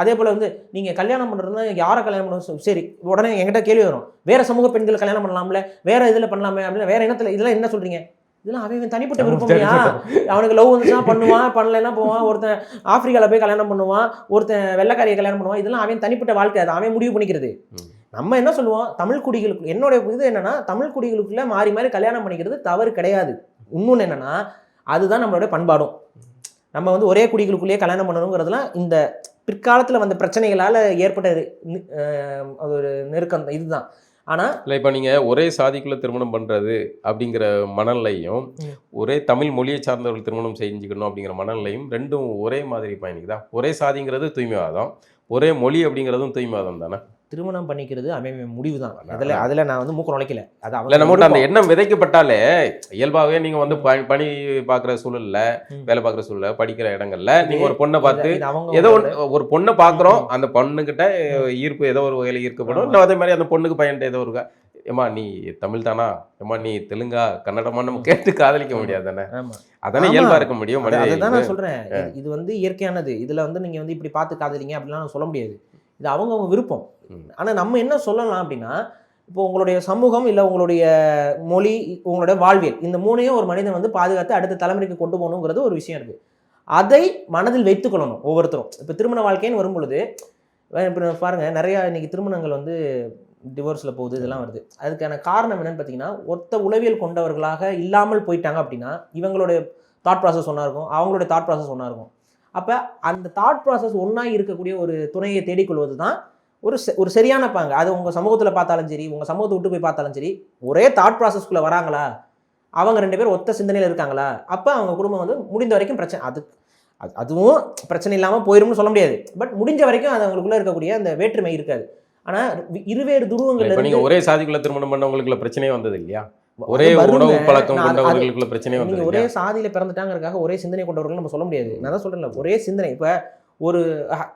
அதே போல் வந்து நீங்கள் கல்யாணம் பண்ணுறதுனா யாரை கல்யாணம் பண்ணணும் சரி உடனே என்கிட்ட கேள்வி வரும். வேற சமூக பெண்கள் கல்யாணம் பண்ணலாம்ல? வேற இதில் பண்ணலாமே அப்படின்னு வேற இனத்துல இதெல்லாம் என்ன சொல்றீங்க? இதெல்லாம் அவன் தனிப்பட்ட விருப்பம் இல்லையா? அவனுக்கு லவ் வந்துச்சுன்னா பண்ணுவான் பண்ணலைன்னா போவான் ஒருத்தன் ஆப்பிரிக்காவில் போய் கல்யாணம் பண்ணுவான் ஒருத்தன் வெள்ளைக்காரியை கல்யாணம் பண்ணுவான் இதெல்லாம் அவன் தனிப்பட்ட வாழ்க்கை அது அவன் முடிவு பண்ணிக்கிறது. நம்ம என்ன சொல்லுவோம்? தமிழ் குடிகளுக்கு என்னோட இது என்னன்னா தமிழ் குடிகளுக்குள்ள மாறி மாறி கல்யாணம் பண்ணிக்கிறது தவறு கிடையாது. இன்னொன்று என்னன்னா அதுதான் நம்மளோட பண்பாடும். நம்ம வந்து ஒரே குடிகளுக்குள்ளேயே கல்யாணம் பண்ணணுங்கிறதுலாம் இந்த பிற்காலத்தில் வந்த பிரச்சனைகளால் ஏற்பட்ட அது ஒரு நெருக்கம். தான். இதுதான். ஆனால் இல்லை இப்போ நீங்கள் ஒரே சாதிக்குள்ள திருமணம் பண்ணுறது அப்படிங்கிற மனநிலையும். ஒரே தமிழ் மொழியை சார்ந்தவர்கள் திருமணம் செஞ்சுக்கணும் அப்படிங்கிற மனநிலையும் ரெண்டும் ஒரே மாதிரி பயணிக்குதா? ஒரே சாதிங்கிறது தூய்மைவாதம். ஒரே மொழி அப்படிங்கிறதும் தூய்மைவாதம் தானே? திருமணம் பண்ணிக்கிறது அவன் முடிவு தான். அதில் அதில் நான் வந்து மூக்க நுழைக்கல. அது அவங்க நம்மகிட்ட அந்த. எண்ணம் விதைக்கப்பட்டாலே இயல்பாகவே நீங்கள் வந்து பணி பார்க்குற சூழல்ல. வேலை பார்க்குற சூழல்ல படிக்கிற இடங்கள்ல நீங்கள் ஒரு பொண்ணை பார்த்து அவங்க ஏதோ ஒரு பொண்ணை பார்க்குறோம். அந்த பொண்ணுகிட்ட ஈர்ப்பு ஏதோ ஒரு வகையில் ஈர்க்கப்படும். இல்லை அதே மாதிரி அந்த பொண்ணுக்கு பையன்ட்ட ஏதோ ஒரு ஏமா நீ தமிழ் தானா? ஏமா நீ தெலுங்கா கன்னடமா நம்ம கேட்டு காதலிக்க முடியாது தானே? அதானே. இயல்பா இருக்க முடியும் அதுதான். நான் சொல்றேன். இது- வந்து இயற்கையானது. இதுல வந்து நீங்க வந்து இப்படி பார்த்து காதலிங்க அப்படிலாம் சொல்ல முடியாது. இது அவங்கவங்க விருப்பம். ம். ஆனா நம்ம என்ன சொல்லலாம் அப்படின்னா இப்போ உங்களுடைய சமூகம் இல்லை உங்களுடைய மொழி உங்களுடைய வாழ்வியல் இந்த மூணையும் ஒரு மனிதன் வந்து பாதுகாத்து அடுத்த தலைமுறைக்கு கொண்டு போகணுங்கிறது ஒரு விஷயம் இருக்கு. அதை மனதில் வைத்துக்கொள்ளணும் ஒவ்வொருத்தரும். இப்போ திருமண வாழ்க்கைன்னு வரும் பொழுது இப்போ பாருங்க நிறைய இன்னைக்கு திருமணங்கள் வந்து டிவோர்ஸில் போகுது இதெல்லாம் வருது. அதுக்கான காரணம் என்னன்னு பார்த்தீங்கன்னா ஒத்த உளவியல் கொண்டவர்களாக இல்லாமல் போயிட்டாங்க அப்படின்னா இவங்களுடைய தாட் ப்ராசஸ் ஒன்றா இருக்கும் அவங்களுடைய தாட் ப்ராசஸ் ஒன்றா இருக்கும். அப்போ அந்த தாட் ப்ராசஸ் ஒன்றா இருக்கக்கூடிய ஒரு துணையை தேடிக்கொள்வது தான் ஒரு ஒரு சரியான பாங்க. அது உங்கள் சமூகத்தில் பார்த்தாலும் சரி உங்கள் சமூகத்தை விட்டு போய் பார்த்தாலும் சரி ஒரே தாட் ப்ராசஸ்க்குள்ளே வராங்களா? அவங்க ரெண்டு பேரும் ஒத்த சிந்தனையில் இருக்காங்களா? அப்போ அவங்க குடும்பம் வந்து முடிந்த வரைக்கும் பிரச்சனை அது அது- அதுவும் பிரச்சனை இல்லாமல் போயிரும்னு சொல்ல முடியாது. பட் முடிஞ்ச வரைக்கும் அது அவங்களுக்குள்ள இருக்கக்கூடிய அந்த வேற்றுமை இருக்காது. ஆனால் இருவேறு துருவங்கள்ல இப்ப நீங்க இருந்து ஒரே சாதிக்குள்ள திருமணம் பண்ணவங்களுக்குள்ள பிரச்சனையே வந்தது இல்லையா? ஒரே. உணவு பழக்கம் கொண்டவர்களுக்குள்ள பிரச்சனையே நீங்க வந்தது ஒரே சாதியில பிறந்துட்டாங்கிறதுக்காக ஒரே சிந்தனை கொண்டவர்கள் நம்ம சொல்ல முடியாது. நான் தான் சொல்றேன்ல ஒரே சிந்தனை. இப்ப ஒரு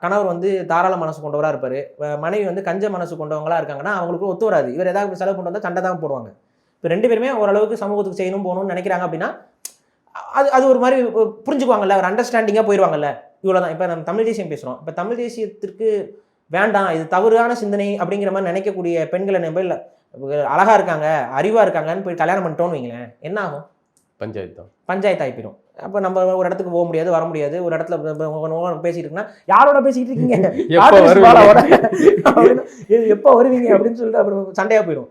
கணவர் வந்து தாராள மனசு கொண்டவரா இருப்பாரு. மனைவி வந்து கஞ்ச மனசு கொண்டவங்களா இருக்காங்கன்னா அவங்களுக்கு ஒத்து வராது. இவர் ஏதாவது செலவு கொண்டு வந்தா சண்டை தான் போடுவாங்க. இப்போ ரெண்டு பேருமே ஓரளவுக்கு சமூகத்துக்கு செய்யணும் போகணும்னு நினைக்கிறாங்க அப்படின்னா அது அது ஒரு மாதிரி புரிஞ்சுக்குவாங்கல்ல ஒரு அண்டர்ஸ்டாண்டிங்காக போயிடுவாங்கல்ல இவ்வளவுதான். இப்போ நம்ம தமிழ் தேசியம் பேசுறோம். இப்போ தமிழ் தேசியத்திற்கு வேண்டாம் இது தவறான சிந்தனை அப்படிங்கிற மாதிரி நினைக்கக்கூடிய பெண்களை நம்ம இல்லை அழகா இருக்காங்க அறிவா இருக்காங்கன்னு போய் கல்யாணம் பண்ணிட்டோம்னு வைங்களேன் என்ன ஆகும்? பஞ்சாயத்து பஞ்சாயத்து ஆகிப்போம் அப்போ நம்ம ஒரு இடத்துக்கு போக முடியாது வர முடியாது ஒரு இடத்துல பேசிட்டு இருக்குன்னா யாரோட பேசிட்டு இருக்கீங்க? எப்ப வருவீங்க? அப்படின்னு, சொல்லிட்டு அப்புறம் சண்டையா போயிடும்